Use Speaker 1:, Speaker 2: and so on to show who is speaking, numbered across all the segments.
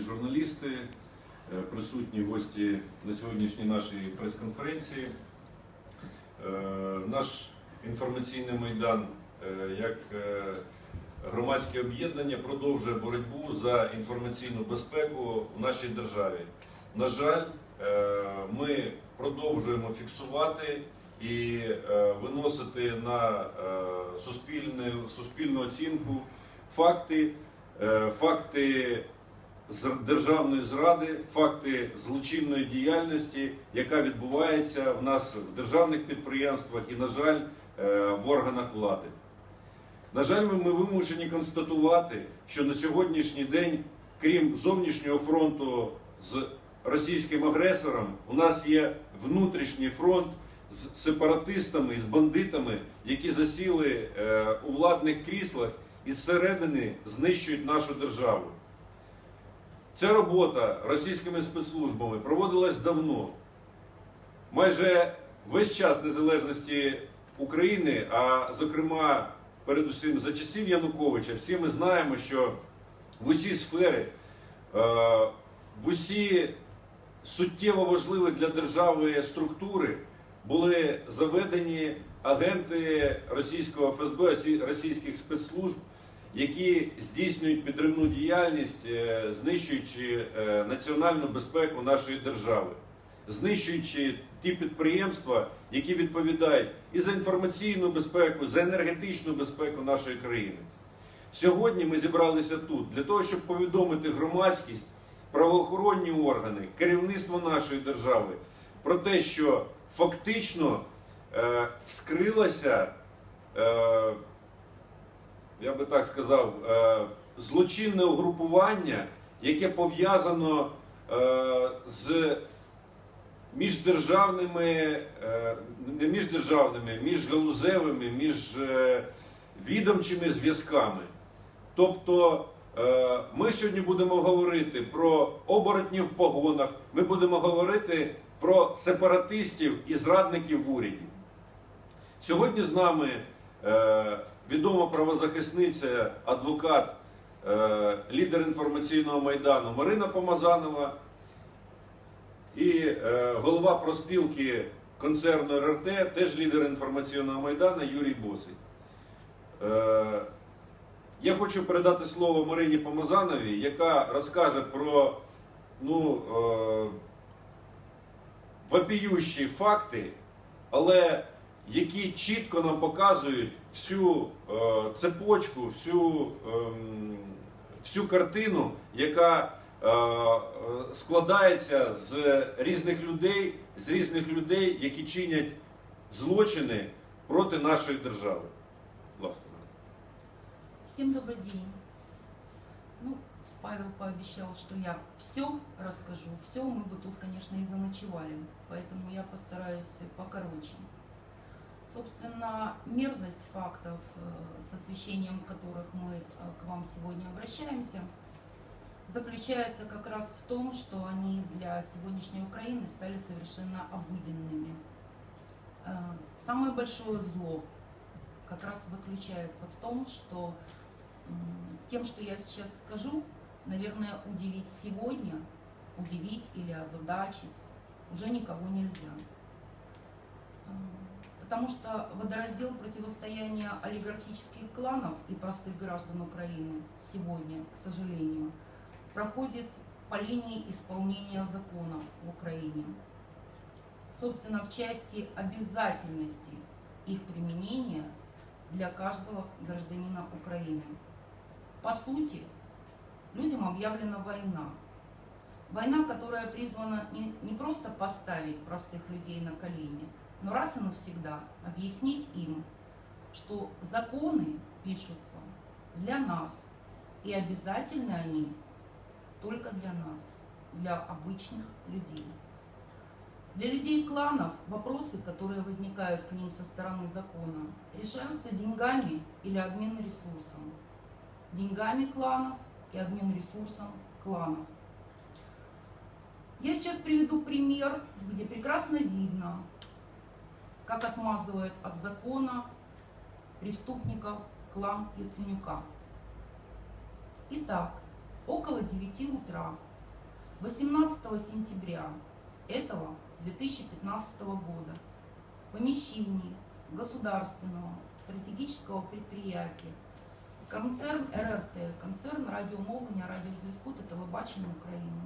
Speaker 1: журналісти, е, присутні гості на сьогоднішній нашій прес-конференції. Е, Наш інформаційний майдан е, як громадське об'єднання продовжує боротьбу за інформаційну безпеку в нашій державі. На жаль, ми продовжуємо фіксувати і виносити на суспільну, оцінку факти, факти державної зради, факти злочинної діяльності, яка відбувається в нас в державних підприємствах і, на жаль, е, в органах влади. На жаль, ми вимушені констатувати, що на сьогоднішній день, крім зовнішнього фронту з російським агресором, у нас є внутрішній фронт з сепаратистами з бандитами, які засіли е, у владних кріслах і зсередини знищують нашу державу. Ця робота російськими спецслужбами проводилась давно. Майже весь час незалежності України, а зокрема, передусім за часів Януковича, всі ми знаємо, що в усі сфери, е, в усі суттєво важливі для держави структури були заведені агенти російського ФСБ, російських спецслужб, які здійснюють підривну діяльність, е, знищуючи е, національну безпеку нашої держави, знищуючи ті підприємства, які відповідають і за інформаційну безпеку, за енергетичну безпеку нашої країни. Сьогодні ми зібралися тут для того, щоб повідомити громадськість, правоохоронні органи, керівництво нашої держави про те, що фактично е, вскрилася, я би так сказав, е, злочинне угрупування, яке пов'язано е, з міждержавними, е, не міждержавними, міжгалузевими, між е, відомчими зв'язками. Тобто ми сьогодні будемо говорити про оборотнів в погонах, ми будемо говорити про сепаратистів і зрадників в уряді. Сьогодні з нами відома правозахисниця, адвокат, е, лідер інформаційного майдану Марина Помазанова і е, голова проспілки концерну РРТ, теж лідер інформаційного майдану Юрій Босий. Е, я хочу передати слово Марині Помазановій, яка розкаже про ну, вопіющі факти, але які чітко нам показують всю е, цепочку, всю, ем, всю картину, яка е, е, складається з різних людей, з різних людей, які чинять злочини проти нашої держави. Будь ласка.
Speaker 2: Всем добрый день. Ну, Павел пообещал, что я все расскажу. Все мы бы тут, конечно, и заночевали. Поэтому я постараюсь покороче. Собственно, мерзость фактов, э, с освещением которых мы э, к вам сегодня обращаемся, заключается как раз в том, что они для сегодняшней Украины стали совершенно обыденными. Э, Самое большое зло как раз заключается в том, что тем, что я сейчас скажу, наверное, удивить сегодня, удивить или озадачить уже никого нельзя. Потому что водораздел противостояния олигархических кланов и простых граждан Украины сегодня, к сожалению, проходит по линии исполнения законов в Украине. Собственно, в части обязательности их применения для каждого гражданина Украины. По сути, людям объявлена война. Война, которая призвана не просто поставить простых людей на колени, но раз и навсегда объяснить им, что законы пишутся для нас, и обязательны они только для нас, для обычных людей. Для людей кланов вопросы, которые возникают к ним со стороны закона, решаются деньгами или обмен ресурсом. Деньгами кланов и обмен ресурсом кланов. Я сейчас приведу пример, где прекрасно видно, как отмазывает от закона преступников клан Яценюка. Итак, около 9 утра 18 сентября этого 2015 года в помещении государственного стратегического предприятия концерн РРТ, концерн радиомовлення, радіозв'язку та телебачення України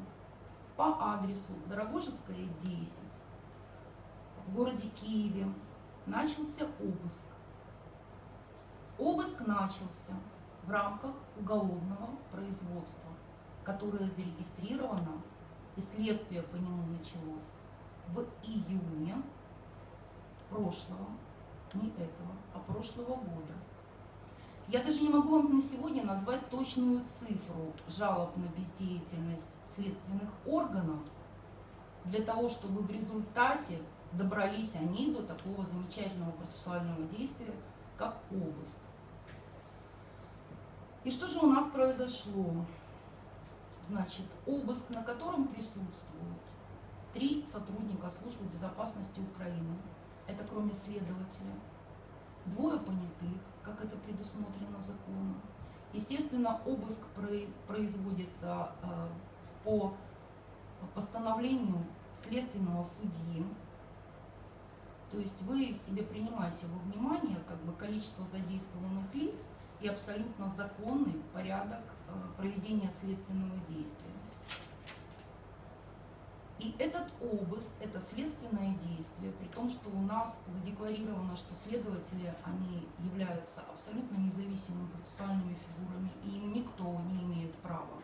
Speaker 2: по адресу Дорогожицкая 10 в городе Киеве начался обыск. Обыск начался в рамках уголовного производства, которое зарегистрировано и следствие по нему началось в июне прошлого, не этого, а прошлого года. Я даже не могу вам на сегодня назвать точную цифру жалоб на бездеятельность следственных органов для того, чтобы в результате добрались они до такого замечательного процессуального действия, как обыск. И что же у нас произошло? Значит, обыск, на котором присутствуют три сотрудника службы безопасности Украины. Это кроме следователя. Двое понятых, как это предусмотрено законом. Естественно, обыск про- производится э, по постановлению следственного судьи. То есть вы себе принимаете во внимание как бы количество задействованных лиц и абсолютно законный порядок э, проведения следственного действия. И этот обыск, это следственное действие, при том, что у нас задекларировано, что следователи, они являются абсолютно независимыми процессуальными фигурами, и им никто не имеет права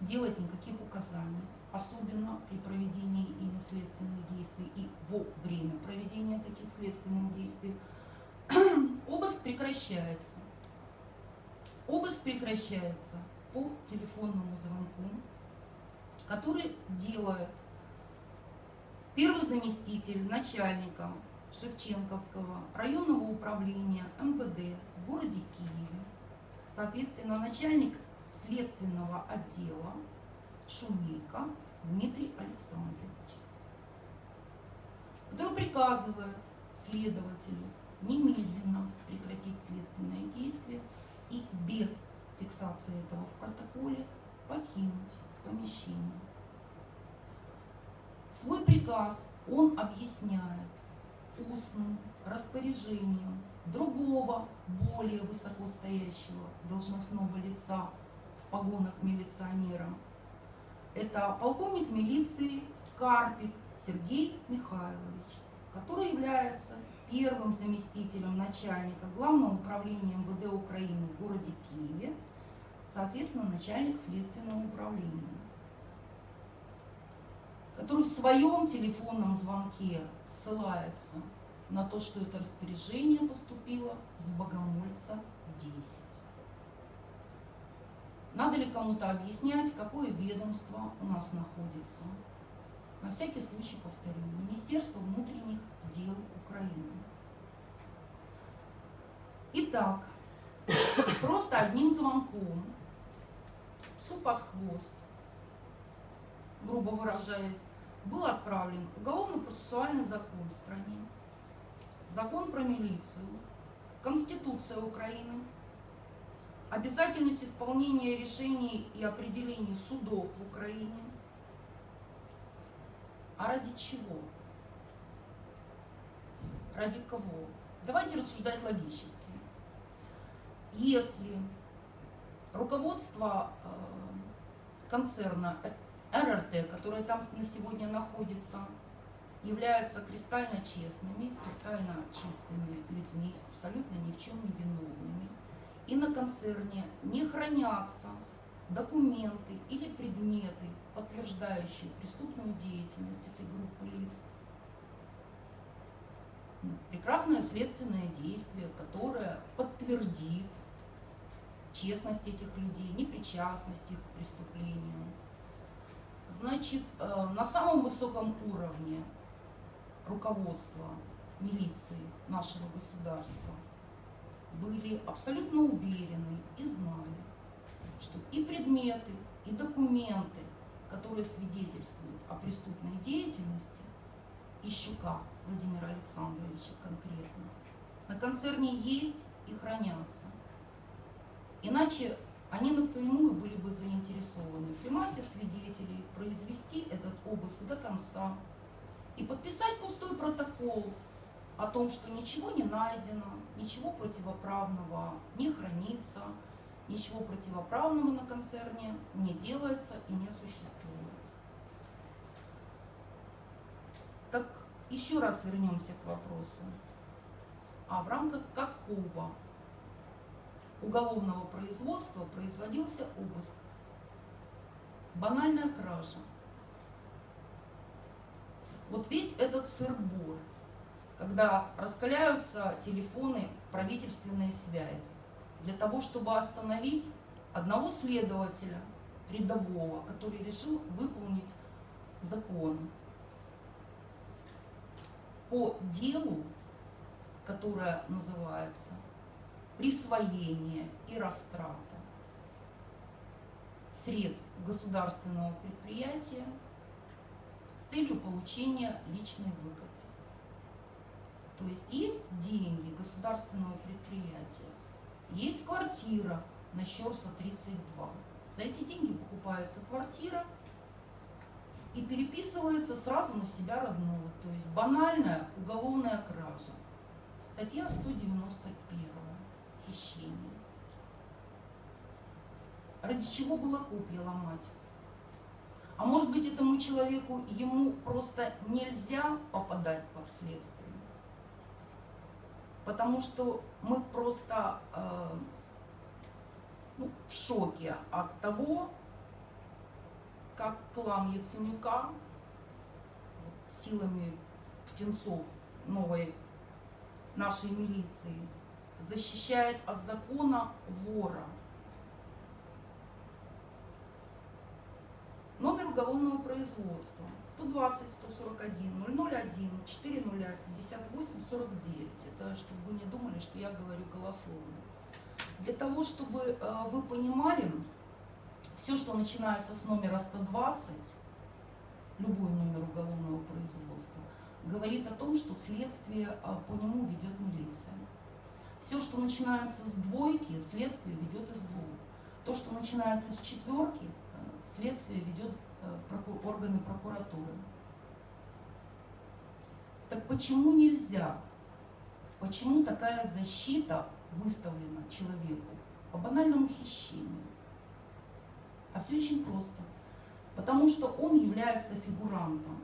Speaker 2: делать никаких указаний, особенно при проведении ими следственных действий и во время проведения таких следственных действий. Обыск прекращается. Обыск прекращается по телефонному звонку, который делает первый заместитель начальника Шевченковского районного управления МВД в городе Киеве, соответственно, начальник следственного отдела Шумейко Дмитрий Александрович, который приказывает следователю немедленно прекратить следственное действие и без фиксации этого в протоколе покинуть помещение. Свой приказ он объясняет устным распоряжением другого, более высокостоящего должностного лица в погонах милиционера. Это полковник милиции Карпик Сергей Михайлович, который является первым заместителем начальника Главного управления МВД Украины в городе Киеве, соответственно, начальник следственного управления который в своем телефонном звонке ссылается на то, что это распоряжение поступило с Богомольца 10. Надо ли кому-то объяснять, какое ведомство у нас находится? На всякий случай повторю. Министерство внутренних дел Украины. Итак, просто одним звонком, псу под хвост, грубо выражаясь, был отправлен уголовно-процессуальный закон в стране, закон про милицию, Конституция Украины, обязательность исполнения решений и определений судов в Украине. А ради чего? Ради кого? Давайте рассуждать логически. Если руководство э, концерна РРТ, которое там на сегодня находится, являются кристально честными, кристально чистыми людьми, абсолютно ни в чем не виновными. И на концерне не хранятся документы или предметы, подтверждающие преступную деятельность этой группы лиц. Ну, Прекрасное следственное действие, которое подтвердит честность этих людей, непричастность их к преступлению. Значит, э, на самом высоком уровне руководства милиции нашего государства были абсолютно уверены и знали, что и предметы, и документы, которые свидетельствуют о преступной деятельности Ищука Владимира Александровича конкретно, на концерне есть и хранятся. Иначе они напрямую были бы заинтересованы. При массе свидетелей, произвести этот обыск до конца и подписать пустой протокол о том, что ничего не найдено, ничего противоправного не хранится, ничего противоправного на концерне не делается и не существует. Так еще раз вернемся к вопросу. А в рамках какого уголовного производства производился обыск? Банальная кража. Вот весь этот сыр-бор, когда раскаляются телефоны правительственной связи, для того, чтобы остановить одного следователя рядового, который решил выполнить закон по делу, которое называется присвоение и растрата средств государственного предприятия с целью получения личной выгоды. То есть есть деньги государственного предприятия, есть квартира на Щерса 32. За эти деньги покупается квартира и переписывается сразу на себя родного. То есть банальная уголовная кража. Статья 191. Хищение. Ради чего было копья ломать? А может быть этому человеку, ему просто нельзя попадать под следствие? Потому что мы просто э, ну, в шоке от того, как клан Яценюка вот, силами птенцов новой нашей милиции защищает от закона вора. Номер уголовного производства 120 141 001 400 58 49. Это чтобы вы не думали, что я говорю голословно. Для того, чтобы э, вы понимали, все, что начинается с номера 120, любой номер уголовного производства, говорит о том, что следствие э, по нему ведет милиция. Все, что начинается с двойки, следствие ведет из двух. То, что начинается с четверки, э, следствие ведет органы прокуратуры. Так почему нельзя? Почему такая защита выставлена человеку по банальному хищению? А все очень просто. Потому что он является фигурантом.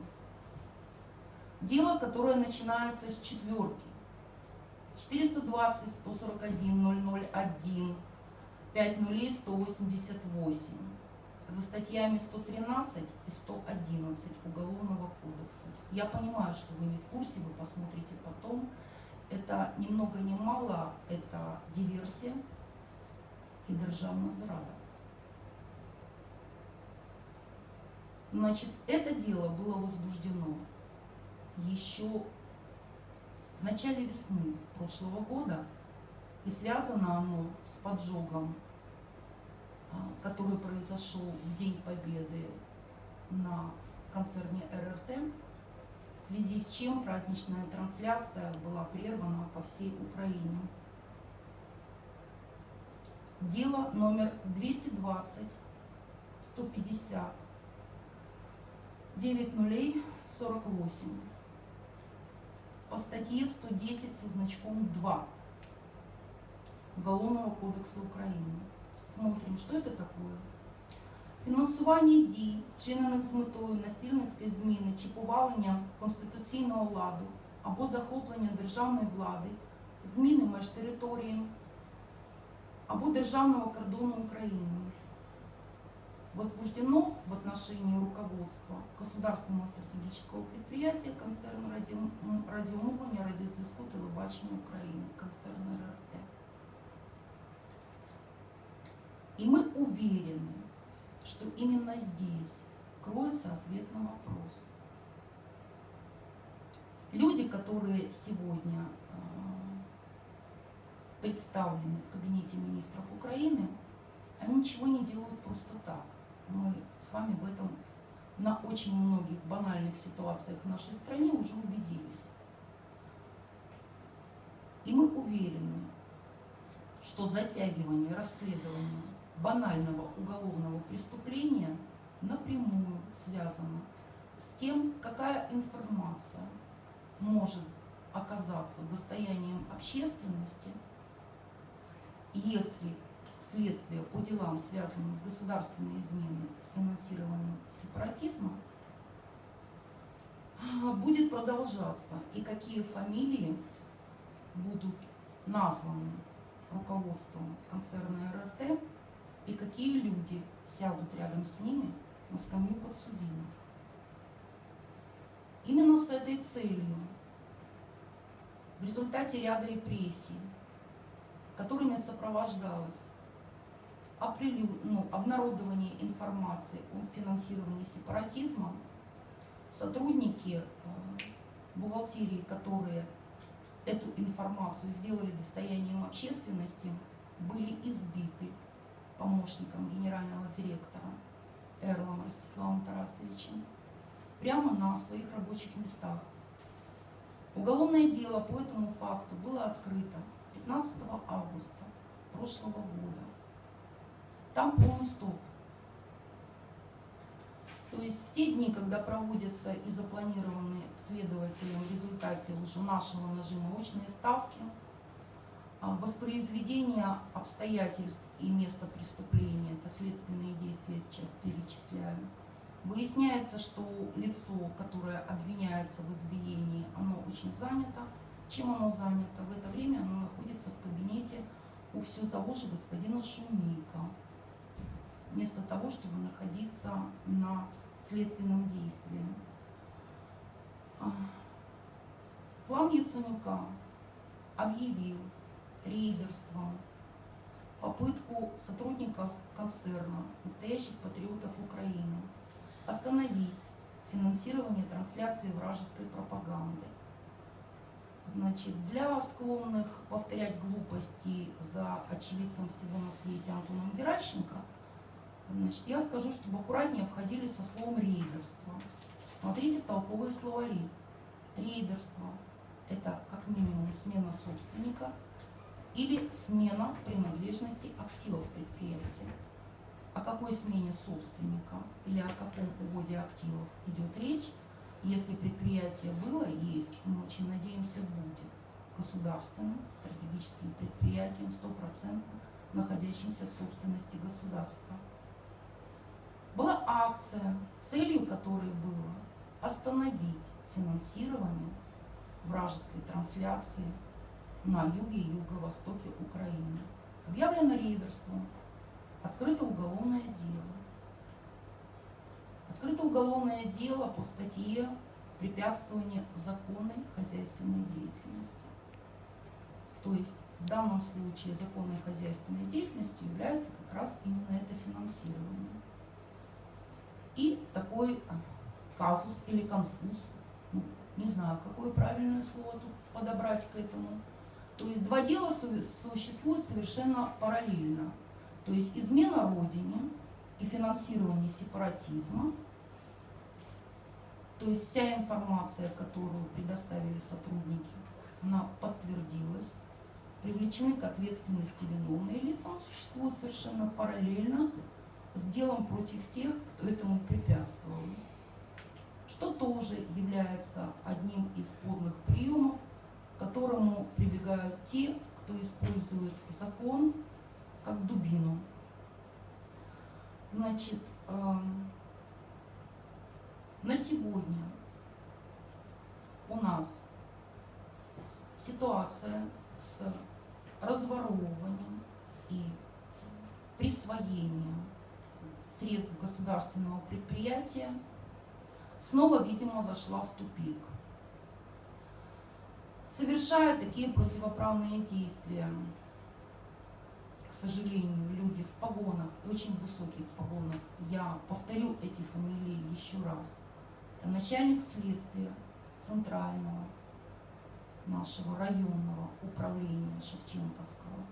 Speaker 2: Дело, которое начинается с четверки. 420, 141, 001, 5 нулей, 188 за статьями 113 и 111 Уголовного кодекса. Я понимаю, что вы не в курсе, вы посмотрите потом. Это ни много ни мало, это диверсия и державная зрада. Значит, это дело было возбуждено еще в начале весны прошлого года, и связано оно с поджогом который произошел в День Победы на концерне РРТ, в связи с чем праздничная трансляция была прервана по всей Украине. Дело номер 220 150 9 нулей 48 по статье 110 со значком 2 Уголовного кодекса Украины смотрим, що це таке. Фінансування дій, вчинених з метою насильницької зміни чи повалення конституційного ладу або захоплення державної влади, зміни меж території або державного кордону України. Возбуждено в отношении руководства Государственного стратегического предприятия концерна радиомовлення, радиозв'язку, телебачення України, концерн РРТ. И мы уверены, что именно здесь кроется ответ на вопрос. Люди, которые сегодня э, представлены в кабинете министров Украины, они ничего не делают просто так. Мы с вами в этом на очень многих банальных ситуациях в нашей стране уже убедились. И мы уверены, что затягивание расследования банального уголовного преступления напрямую связано с тем, какая информация может оказаться достоянием общественности, если следствие по делам, связанным с государственной изменой, с финансированием сепаратизма, будет продолжаться и какие фамилии будут названы руководством концерна РРТ и какие люди сядут рядом с ними на скамью подсудимых. Именно с этой целью в результате ряда репрессий, которыми сопровождалось оприлю- ну, обнародование информации о финансировании сепаратизма, сотрудники э, бухгалтерии, которые эту информацию сделали достоянием общественности, были избиты помощником генерального директора Эрлом Ростиславом Тарасовичем прямо на своих рабочих местах. Уголовное дело по этому факту было открыто 15 августа прошлого года. Там полный стоп. То есть в те дни, когда проводятся и запланированы следователем в результате уже нашего нажима очные ставки, воспроизведение обстоятельств и места преступления, это следственные действия сейчас перечисляю, выясняется, что лицо, которое обвиняется в избиении, оно очень занято. Чем оно занято? В это время оно находится в кабинете у все того же господина Шумейка, вместо того, чтобы находиться на следственном действии. А, План Яценюка объявил рейдерством попытку сотрудников концерна, настоящих патриотов Украины, остановить финансирование трансляции вражеской пропаганды. Значит, для склонных повторять глупости за очевидцем всего на свете Антоном Геращенко, значит, я скажу, чтобы аккуратнее обходились со словом рейдерство. Смотрите в толковые словари. Рейдерство – это как минимум смена собственника или смена принадлежности активов предприятия. О какой смене собственника или о каком уводе активов идет речь, если предприятие было есть, мы очень надеемся, будет государственным стратегическим предприятием, стопроцентно находящимся в собственности государства. Была акция, целью которой было остановить финансирование вражеской трансляции на юге и юго-востоке Украины. Объявлено рейдерство, открыто уголовное дело. Открыто уголовное дело по статье препятствование законной хозяйственной деятельности. То есть в данном случае законной хозяйственной деятельностью является как раз именно это финансирование. И такой а, казус или конфуз, ну, не знаю, какое правильное слово тут подобрать к этому. То есть два дела су- существуют совершенно параллельно. То есть измена Родине и финансирование сепаратизма. То есть вся информация, которую предоставили сотрудники, она подтвердилась. Привлечены к ответственности виновные лица, он существует совершенно параллельно с делом против тех, кто этому препятствовал. Что тоже является одним из подлых приемов, которому прибегают те, кто использует закон как дубину. Значит, эм, на сегодня у нас ситуация с разворовыванием и присвоением средств государственного предприятия снова, видимо, зашла в тупик. Совершая такие противоправные действия, к сожалению, люди в погонах, очень высоких погонах, я повторю эти фамилии еще раз. Это начальник следствия центрального нашего районного управления Шевченковского,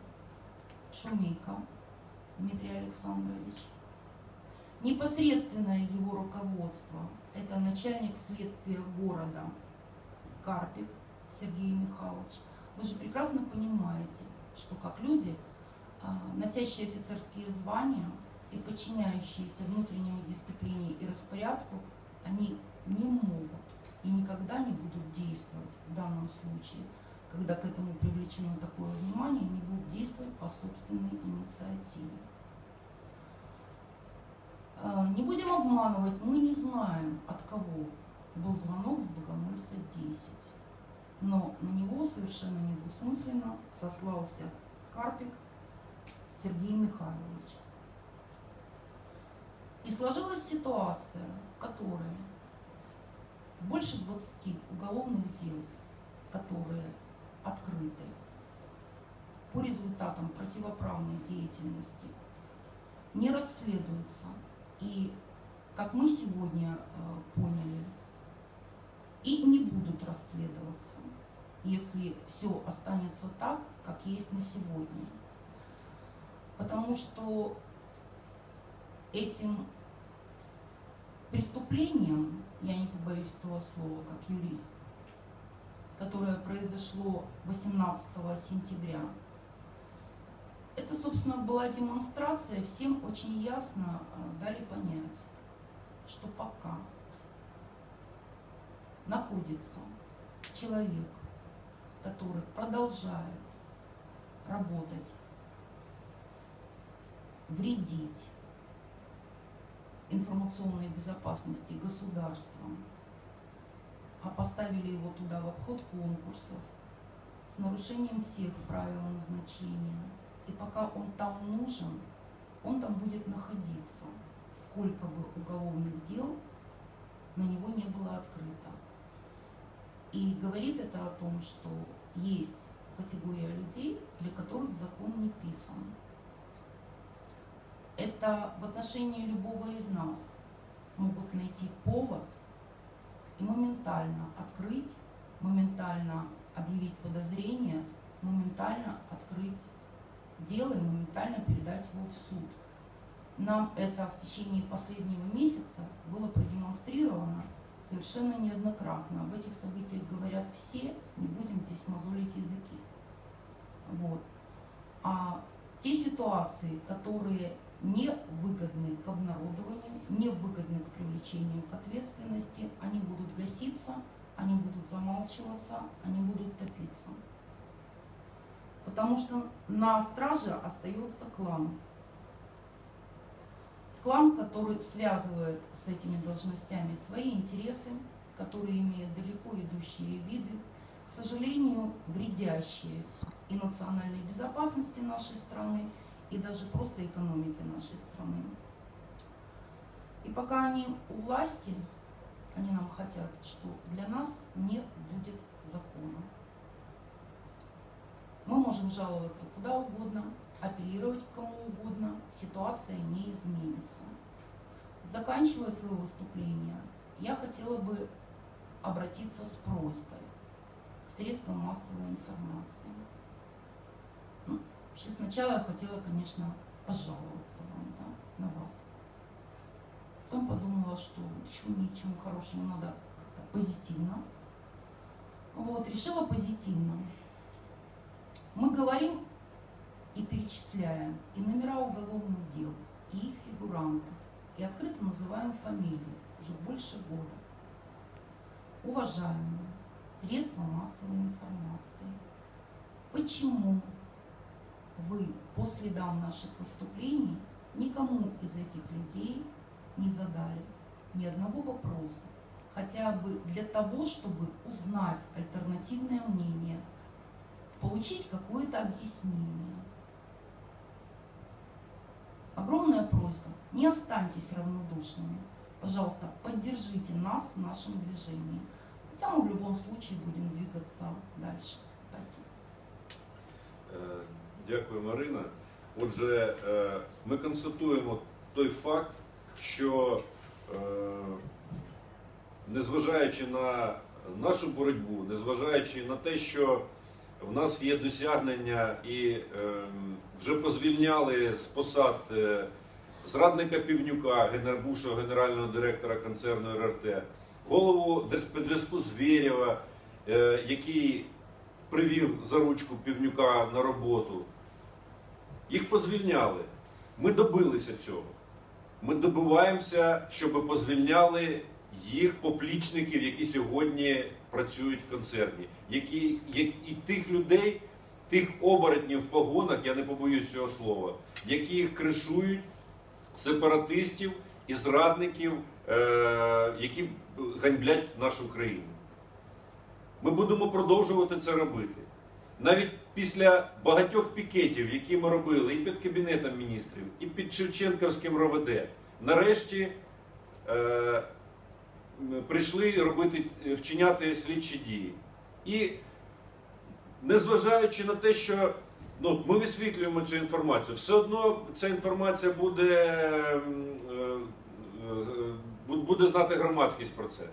Speaker 2: Шумейко Дмитрий Александрович. Непосредственное его руководство – это начальник следствия города Карпик Сергей Михайлович. Вы же прекрасно понимаете, что как люди, а, носящие офицерские звания и подчиняющиеся внутренней дисциплине и распорядку, они не могут и никогда не будут действовать в данном случае, когда к этому привлечено такое внимание, не будут действовать по собственной инициативе. А, Не будем обманывать, мы не знаем, от кого был звонок с Богомольца 10. Но на него совершенно недвусмысленно сослался Карпик Сергей Михайлович. И сложилась ситуация, в которой больше 20 уголовных дел, которые открыты по результатам противоправной деятельности, не расследуются. И, как мы сегодня э, поняли, и не будут расследоваться, если все останется так, как есть на сегодня. Потому что этим преступлением, я не побоюсь этого слова, как юрист, которое произошло 18 сентября, это, собственно, была демонстрация, всем очень ясно э, дали понять, что пока находится человек, который продолжает работать, вредить информационной безопасности государства, а поставили его туда в обход конкурсов с нарушением всех правил назначения. И пока он там нужен, он там будет находиться, сколько бы уголовных дел на него не было открыто. И говорит это о том, что есть категория людей, для которых закон не писан. Это в отношении любого из нас могут найти повод и моментально открыть, моментально объявить подозрение, моментально открыть дело и моментально передать его в суд. Нам это в течение последнего месяца было продемонстрировано совершенно неоднократно. Об этих событиях говорят все, не будем здесь мозолить языки. Вот. А те ситуации, которые не выгодны к обнародованию, не выгодны к привлечению к ответственности, они будут гаситься, они будут замалчиваться, они будут топиться. Потому что на страже остается клан. Клан, который связывает с этими должностями свои интересы, которые имеют далеко идущие виды, к сожалению, вредящие и национальной безопасности нашей страны, и даже просто экономики нашей страны. И пока они у власти, они нам хотят, что для нас не будет закона. Мы можем жаловаться куда угодно, апеллировать к кому угодно, ситуация не изменится. Заканчивая свое выступление, я хотела бы обратиться с просьбой к средствам массовой информации. Ну, вообще сначала я хотела, конечно, пожаловаться вам, да, на вас. Потом подумала, что чему ничему хорошему надо как-то позитивно. Вот, решила позитивно. Мы говорим и перечисляем и номера уголовных дел, и их фигурантов, и открыто называем фамилии уже больше года. Уважаемые средства массовой информации, почему вы по следам наших выступлений никому из этих людей не задали ни одного вопроса, хотя бы для того, чтобы узнать альтернативное мнение, получить какое-то объяснение. Огромная просьба, не останьтесь равнодушными. Пожалуйста, поддержите нас в нашем движении. Хотя мы в любом случае будем двигаться дальше. Спасибо.
Speaker 1: Е, Дякую, Марина. Отже, е, ми констатуємо той факт, що е, незважаючи на нашу боротьбу, незважаючи на те, що в нас є досягнення і е, вже позвільняли з посад е, зрадника Півнюка, бувшого генерального директора концерну РРТ, голову Держспецзв'язку Звєрєва, е, який привів за ручку Півнюка на роботу. Їх позвільняли. Ми добилися цього. Ми добиваємося, щоб позвільняли їх поплічників, які сьогодні працюють в концерні, які, і тих людей, тих оборотнів в погонах, я не побоюсь цього слова, які їх кришують, сепаратистів і зрадників, е, які ганьблять нашу країну. Ми будемо продовжувати це робити. Навіть після багатьох пікетів, які ми робили і під Кабінетом міністрів, і під Шевченківським РОВД, нарешті е, прийшли робити, вчиняти слідчі дії. І незважаючи на те, що ну, ми висвітлюємо цю інформацію, все одно ця інформація буде, е, е, буде знати громадськість про це.